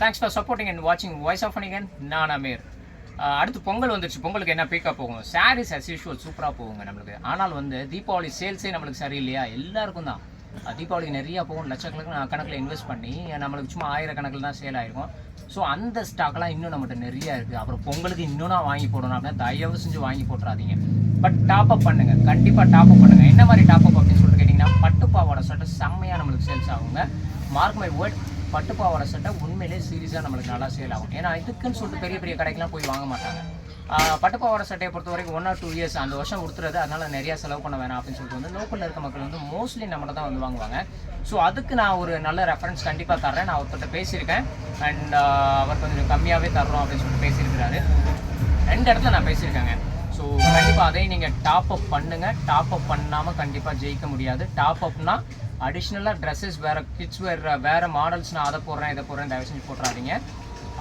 Thanks for supporting and வாட்சிங் voice of அனிகன் நான் அமீர். அடுத்து பொங்கல் வந்துருச்சு. பொங்கலுக்கு என்ன பீக்கா போகும்? சாரீஸ் அஸ் யூஷுவல் சூப்பராக போகுங்க நம்மளுக்கு. ஆனால் வந்து தீபாவளி சேல்ஸே நம்மளுக்கு சரியில்லையா? எல்லாருக்கும் தான். தீபாவளி தீபாவளிக்கு நிறையா போகும். லட்சக்கணக்கில் கணக்கில் இன்வெஸ்ட் பண்ணி நம்மளுக்கு சும்மா ஆயிரக்கணக்கில் தான் சேல் ஆயிருக்கும். ஸோ அந்த ஸ்டாக்லாம் இன்னும் நம்மகிட்ட நிறையா இருக்குது அப்புறம் பொங்கலுக்கு இன்னும் நான் வாங்கி போடணும் அப்படின்னா தயவு செஞ்சு வாங்கி போட்டுறாதீங்க. பட் டாப் அப் பண்ணுங்கள் கண்டிப்பாக டாப் அப் பண்ணுங்கள் என்ன மாதிரி டாப் அப் அப்படின்னு சொல்லிட்டு கேட்டிங்கன்னா பட்டு பாவாடை சட்டை செம்மையாக நம்மளுக்கு சேல்ஸ் ஆகுங்க. மார்க் மை வேர்ட் பட்டு பாவாடை சட்டை உண்மையிலே சீரியஸாக நம்மளுக்கு நல்லா சேல் ஆகும். ஏன்னா இதுக்குன்னு சொல்லிட்டு பெரிய பெரிய கடைக்கெலாம் போய் வாங்க மாட்டாங்க. ஆஹ் பட்டு பாவாடை சட்டையை பொறுத்த வரைக்கும் ஒன் ஆர் டூ இயர்ஸ் அந்த வருஷம் கொடுத்துறது அதனால் நிறையா செலவு பண்ண வேணாம் அப்படின்னு சொல்லிட்டு வந்து லோக்கலில் இருக்க மக்கள் வந்து மோஸ்ட்லி நம்மகிட்ட தான் வந்து வாங்குவாங்க. ஸோ அதுக்கு நான் ஒரு நல்ல ரெஃபரன்ஸ் கண்டிப்பாக தர்றேன். நான் அவர்கிட்ட பேசியிருக்கேன். அண்ட் அவர் கொஞ்சம் கம்மியாகவே தர்றோம் அப்படின்னு சொல்லிட்டு பேசியிருக்கிறாரு. ரெண்டு இடத்துல நான் பேசியிருக்கேங்க. ஸோ கண்டிப்பாக அதையும் நீங்கள் டாப் அப் பண்ணுங்கள் டாப் அப் பண்ணாமல் கண்டிப்பாக ஜெயிக்க முடியாது. டாப் அப்னால் அடிஷ்னலாக ட்ரெஸ்ஸஸ் வேறு கிட்ஸ் வேர் வேறு மாடல்ஸ் நான் அதை போடுறேன் இதை போடுறேன் தயவு செஞ்சு போட்டுறாதீங்க.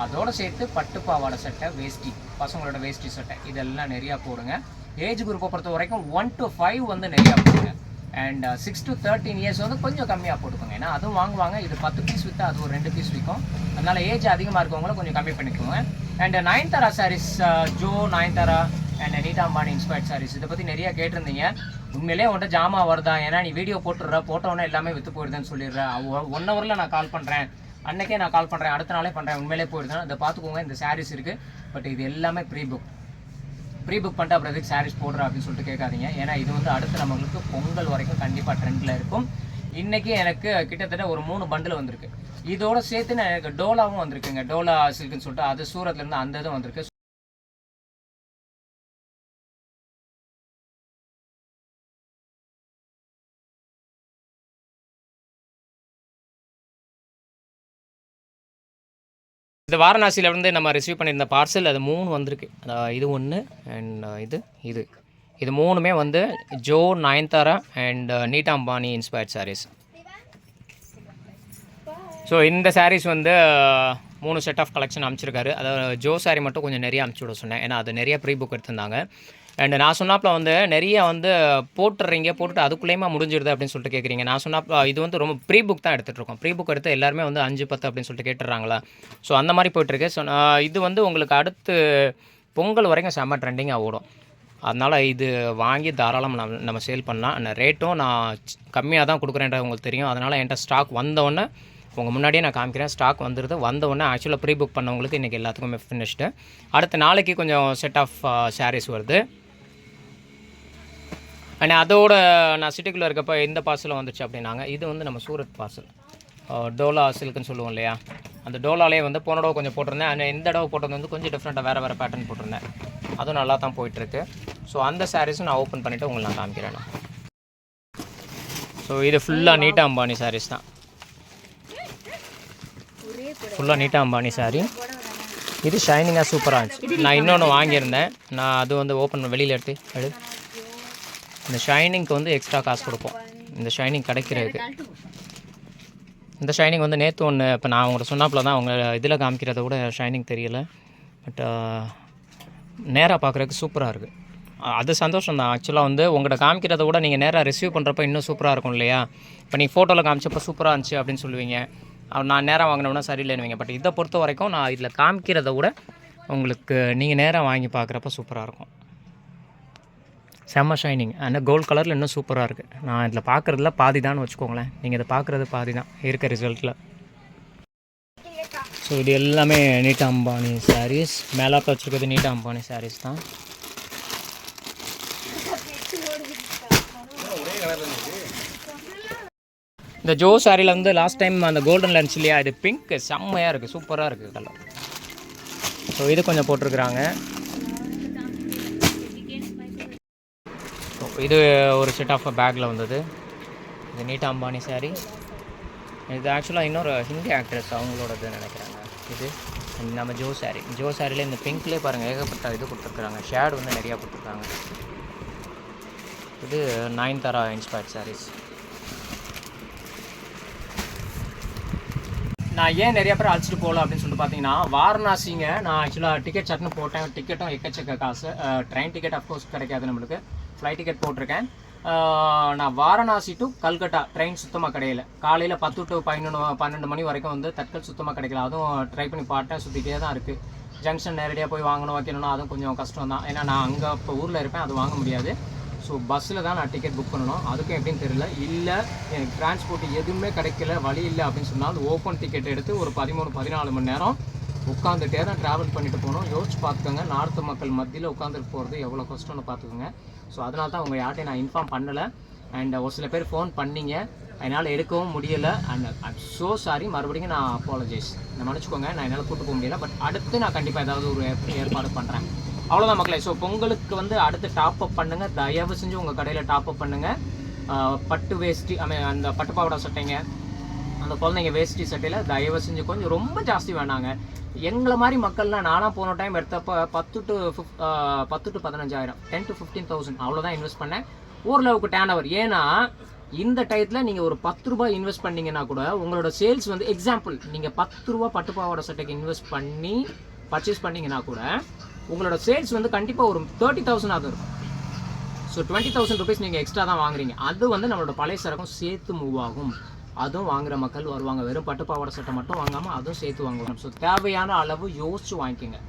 அதோட சேர்த்து பட்டு பாவாடை சட்டை வேஷ்டி பசங்களோட வேஷ்டி சட்டை இதெல்லாம் நிறையா போடுங்க. ஏஜ் குரூப்பை பொறுத்த வரைக்கும் ஒன் டு ஃபைவ் வந்து நிறையா போடுங்க. And six to thirteen years வந்து கொஞ்சம் கம்மியாக போட்டுக்கோங்க. ஏன்னா அதுவும் வாங்குவாங்க இது பத்து பீஸ் விற்று அது ஒரு ரெண்டு பீஸ் விற்கும் அதனால் ஏஜ் அதிகமாக இருக்கவங்களும் கொஞ்சம் கம்மி பண்ணிக்கோங்க. அண்ட் நயன்தாரா சாரீஸ் ஜோ நயன்தாரா அண்ட் நீட்டா அம்பானி இன்ஸ்பயர்ட் சாரீஸ் இதை பற்றி நிறையா கேட்டிருந்தீங்க. உண்மையிலே உன்ட்ட ஜாமா வருதா? ஏன்னா நீ வீடியோ போட்டுடுற போட்டோன்னே எல்லாமே விற்று போயிடுதுன்னு சொல்லிடுற. ஒன் ஹவரில் நான் கால் பண்ணுறேன் அன்னைக்கே நான் கால் பண்ணுறேன் அடுத்த நாளே பண்ணுறேன் உண்மையிலே போயிடுதான் இதை பார்த்துக்கோங்க இந்த சாரீஸ் இருக்குது பட் இது எல்லாமே ப்ரீ புக் ப்ரீ புக் பண்ணிட்டு அப்புறம் எதுக்கு சாரீஸ் போடுறா அப்படின்னு சொல்லிட்டு கேட்காதீங்க. ஏன்னா இது வந்து அடுத்து நம்மளுக்கு பொங்கல் வரைக்கும் கண்டிப்பாக ட்ரெண்டில் இருக்கும். இன்றைக்கி எனக்கு கிட்டத்தட்ட ஒரு மூணு பண்டில் வந்திருக்கு. இதோட சேர்த்து நான் எனக்கு டோலாவும் வந்திருக்குங்க. டோலா சில்க்குன்னு சொல்லிட்டு அது சூரத்லேருந்து அந்த இதுவும் வந்திருக்கு. இந்த வாரணாசியில் இருந்து நம்ம ரிசீவ் பண்ணியிருந்த பார்சல் அது மூணு வந்திருக்கு. இது ஒன்று அண்ட் இது இது. இது மூணுமே வந்து Joe Nayanthara and Nita Ambani inspired saris so இந்த சாரீஸ் வந்து மூணு செட் ஆஃப் கலெக்ஷன் அமைச்சிருக்காரு அதாவது ஜோ சாரி மட்டும் கொஞ்சம் நிறைய அமுச்சு விட சொன்னேன். ஏன்னா அது நிறைய ப்ரீ புக் எடுத்திருந்தாங்க. அண்ட் நான் சொன்னாப்பில் வந்து நிறைய வந்து போட்டுடுறீங்க போட்டுட்டு அதுக்குள்ளேயுமா முடிஞ்சிடுது அப்படின்னு சொல்லிட்டு கேட்குறீங்க நான் சொன்னாப்புல இது வந்து ரொம்ப ப்ரீ புக் தான் எடுத்துகிட்டு இருக்கோம் ப்ரீ புக் எடுத்து எல்லாருமே வந்து அஞ்சு பத்து அப்படின்னு சொல்லிட்டு கேட்டுறாங்களா? ஸோ அந்த மாதிரி போயிட்டுருக்கு. ஸோ இது வந்து உங்களுக்கு அடுத்து பொங்கல் வரைக்கும் செம்ம ட்ரெண்டிங்காக ஓடும். அதனால் இது வாங்கி தாராளமாக நம்ம நம்ம சேல் பண்ணலாம். அந்த ரேட்டும் நான் கம்மியாக தான் கொடுக்குறேன்றது உங்களுக்கு தெரியும். அதனால் என்கிட்ட ஸ்டாக் வந்தவுடனே உங்கள் முன்னாடியே நான் காமிக்கிறேன். ஸ்டாக் வந்துடுது வந்தவுடனே ஆக்சுவலாக ப்ரீ புக் பண்ணவங்களுக்கு இன்றைக்கி எல்லாத்துக்குமே ஃபினிஷ்டு அடுத்த நாளைக்கு கொஞ்சம் செட் ஆஃப் சாரீஸ் வருது. அண்ட் அதோட நான் சிட்டிக்குள்ளே இருக்கப்போ எந்த பார்சலும் வந்துச்சு அப்படின்னாங்க இது வந்து நம்ம சூரத் பார்சல் டோலா சில்க்குன்னு சொல்லுவோம் இல்லையா? அந்த டோலாலே வந்து போன தடவை கொஞ்சம் போட்டிருந்தேன். அண்ட் இந்த தடவை போட்டது வந்து கொஞ்சம் டிஃப்ரெண்ட்டாக வேறு வேறு பேட்டர்ன் போட்டிருந்தேன். அதுவும் நல்லா தான் போயிட்டுருக்கு. ஸோ அந்த சாரீஸும் நான் ஓப்பன் பண்ணிவிட்டு உங்களுக்கு நான் காமிக்கிறேன் நான். ஸோ இது ஃபுல்லாக நீட்டா அம்பானி சாரீஸ் தான். ஃபுல்லாக நீட்டா அம்பானி சாரி இது ஷைனிங்காக சூப்பராக இருந்துச்சு. நான் இன்னொன்று வாங்கியிருந்தேன். நான் அது வந்து ஓப்பன் வெளியில் எடுத்து எடு. இந்த ஷைனிங்க்கு வந்து எக்ஸ்ட்ரா காசு கொடுப்போம். இந்த ஷைனிங் கிடைக்கிறதுக்கு. இந்த ஷைனிங் வந்து நேற்று ஒன்று இப்போ நான் உங்கள்கிட்ட சொன்னாப்புல தான் அவங்க இதில் காமிக்கிறத விட ஷைனிங் தெரியல. பட் நேராக பார்க்குறதுக்கு சூப்பராக இருக்குது அது சந்தோஷம் தான். ஆக்சுவலாக வந்து உங்கள்கிட்ட காமிக்கிறத விட நீங்கள் நேராக ரிசீவ் பண்ணுறப்ப இன்னும் சூப்பராக இருக்கும் இல்லையா? இப்போ நீங்கள் ஃபோட்டோவில் காமிச்சப்போ சூப்பராக இருந்துச்சு அப்படின்னு சொல்லுவீங்க. நான் நேராக வாங்கினோம்னா சரியில்லைன்னுவீங்க. பட் இதை பொறுத்த வரைக்கும் நான் இதில் காமிக்கிறத விட உங்களுக்கு நீங்கள் நேராக வாங்கி பார்க்குறப்ப சூப்பராக இருக்கும். செம்ம ஷைனிங் ஆனால் கோல்ட் கலரில் இன்னும் சூப்பராக இருக்குது நான் இதில் பார்க்குறதுல பாதி தான் வச்சுக்கோங்களேன். நீங்கள் இதை பார்க்குறது பாதி தான் இருக்க ரிசல்ட்டில் ஸோ இது எல்லாமே நீட்டா அம்பானி சாரீஸ் மேலாப்பில் வச்சுருக்கிறது நீட்டா அம்பானி சாரீஸ் தான். இந்த ஜோ சாரியில் வந்து லாஸ்ட் டைம் அந்த கோல்டன் லன்ச் இல்லையா? இது பிங்க் செம்மையாக இருக்குது சூப்பராக இருக்குது கலர் ஸோ இது கொஞ்சம் போட்டிருக்கிறாங்க. இது ஒரு செட் ஆஃப் பேக்கில் வந்தது. இது நீட்டா அம்பானி சாரி இது ஆக்சுவலாக இன்னொரு ஹிந்தி ஆக்ட்ரஸ் அவங்களோடது நினைக்கிறாங்க. இது நம்ம ஜோ சாரி ஜோ சாரியில் இந்த பிங்க்லேயே பாருங்கள் ஏகப்பட்ட இது கொடுத்துருக்குறாங்க. ஷேட் வந்து நிறையா கொடுத்துருக்காங்க. இது நயன்தாரா இன்ஸ்பயர்ட் சாரீஸ் நான் ஏன் நிறைய பேர் அழைச்சிட்டு போகல அப்படின்னு சொல்லிட்டு பார்த்தீங்கன்னா வாரணாசிங்க நான் ஆக்சுவலாக டிக்கெட் சட்னு போட்டேன். டிக்கெட்டும் எக்கச்சக்க காசு. ட்ரெயின் டிக்கெட் அஃப்கோர்ஸ் கிடைக்காது நம்மளுக்கு. ஃப்ளைட் டிக்கெட் போட்டிருக்கேன். நான் வாரணாசி டு கல்கட்டா ட்ரெயின் சுத்தமாக கிடையல. காலையில் பத்து டு பதினொன்று பன்னெண்டு மணி வரைக்கும் வந்து தட்கல் சுத்தமாக கிடைக்கல. அதுவும் ட்ரை பண்ணி பார்த்தேன் சுற்றிக்கிட்டே தான் இருக்குது ஜங்ஷன் நேரடியாக போய் வாங்கணும் வைக்கணும்னா அதுவும் கொஞ்சம் கஷ்டம் தான். ஏன்னா நான் அங்கே இப்போ ஊரில் இருப்பேன் அது வாங்க முடியாது. ஸோ பஸ்ஸில் தான் நான் டிக்கெட் புக் பண்ணணும். அதுக்கும் எப்படின்னு தெரியல. இல்லை எனக்கு டிரான்ஸ்போர்ட் எதுவுமே கிடைக்கல வழி இல்லை அப்படின்னு சொன்னால் ஓப்பன் டிக்கெட் எடுத்து ஒரு பதிமூணு பதினாலு மணி நேரம் உட்காந்துட்டே தான் ட்ராவல் பண்ணிட்டு போகணும் யோசிச்சு பார்த்துக்கோங்க நார்த்து மக்கள் மத்தியில் உட்காந்துட்டு போகிறது எவ்வளோ கஷ்டம்னு பார்த்துக்கோங்க. ஸோ அதனால தான் உங்கள் யார்ட்டையும் நான் இன்ஃபார்ம் பண்ணலை. அண்ட் ஒரு சில பேர் ஃபோன் பண்ணீங்க. என்னால் எடுக்கவும் முடியலை. அண்ட் ஐம் ஸோ சாரி மறுபடியும் நான் அப்பாலஜைஸ் நான் மன்னிச்சுக்கோங்க. நான் என்னால் கூட்டு போக முடியல. பட் அடுத்து நான் கண்டிப்பாக ஏதாவது ஒரு ஏற்பாடு பண்ணுறேன் அவ்வளோதான் மக்களே. ஸோ பொங்கலுக்கு வந்து அடுத்து டாப் அப் பண்ணுங்கள் தயவு செஞ்சு உங்கள் கடையில் டாப் அப் பண்ணுங்கள் பட்டு வேஷ்டி ஐ மீன் அந்த பாவாடை சட்டைங்க. அந்த குழந்தைங்க வேஷ்டி சட்டையில் தயவு செஞ்சு கொஞ்சம் ரொம்ப ஜாஸ்தி வேணாங்க. எங்களை மாதிரி மக்கள்லாம் நானாக போன டைம் எடுத்தப்போ பத்து டு ஃபிஃப் பத்து டு பதினஞ்சாயிரம். டென் டு ஃபிஃப்டீன் தௌசண்ட் அவ்வளோதான் இன்வெஸ்ட் பண்ணேன். ஓரளவுக்கு டேன் அவர் ஏன்னா இந்த டயத்தில் நீங்கள் ஒரு பத்து ரூபாய் இன்வெஸ்ட் பண்ணீங்கன்னா கூட உங்களோட சேல்ஸ் வந்து எக்ஸாம்பிள் நீங்கள் பத்து ரூபா பட்டுப்பாவோட சட்டைக்கு இன்வெஸ்ட் பண்ணி பர்ச்சேஸ் பண்ணீங்கன்னா கூட உங்களோட சேல்ஸ் வந்து கண்டிப்பாக ஒரு தேர்ட்டி தௌசண்ட் ஆகும் இருக்கும். ஸோ டுவெண்ட்டி தௌசண்ட் ருபீஸ் நீங்கள் எக்ஸ்ட்ரா தான் வாங்குறீங்க. அது வந்து நம்மளோட பழைய சரக்கும் சேர்த்து மூவ் ஆகும். அதுவும் வாங்குற மக்கள் வருவாங்க. வெறும் பட்டு பாவாடை சட்டை மட்டும் வாங்காமல் அதுவும் சேர்த்து வாங்குவாங்க. ஸோ தேவையான அளவு யோசிச்சு வாங்கிக்கோங்க.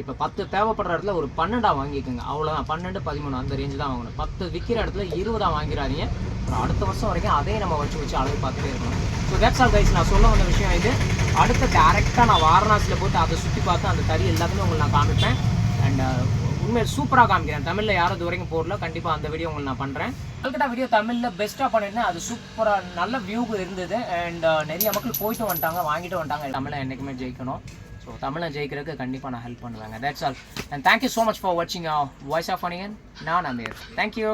இப்போ பத்து தேவைப்படுற இடத்துல ஒரு பன்னெண்டாக வாங்கிக்கோங்க. அவ்வளோதான் பன்னெண்டு பதிமூணு அந்த ரேஞ்சு தான் வாங்கணும். பத்து விற்கிற இடத்துல இருபதா வாங்கிறாதீங்க அப்புறம் அடுத்த வருஷம் வரைக்கும் அதே நம்ம வச்சு வச்சு அளவு பார்த்துட்டே இருக்கணும். ஸோ தட்ஸ் ஆல் கைஸ் நான் சொல்ல வந்த விஷயம் இது. அடுத்த டேரெக்டாக நான் வாரணாசியில் போட்டு அதை சுற்றி பார்த்து அந்த தறி எல்லாத்தையுமே உங்களுக்கு நான் காமிப்பேன். அண்ட் உண்மையில் சூப்பராக காமிக்கிறேன். தமிழில் யாரும் இது வரைக்கும் போடல. கண்டிப்பாக அந்த வீடியோ உங்களுக்கு நான் பண்ணுறேன் கல்கட்டா வீடியோ தமிழில் பெஸ்ட்டாக பண்ணியிருந்தேன் அது சூப்பராக நல்ல வியூ இருந்தது. அண்ட் uh, நிறைய மக்கள் போயிட்டு வந்துட்டாங்க வாங்கிட்டு வந்துட்டாங்க. தமிழை என்றைக்குமே ஜெயிக்கணும். ஸோ தமிழை ஜெயிக்கிறதுக்கு கண்டிப்பாக நான் ஹெல்ப் பண்ணுவேங்க. That's all and thank you so much for வாட்சிங் வாய்ஸ் ஆஃப் அனியன் நான் அமீர். Thank you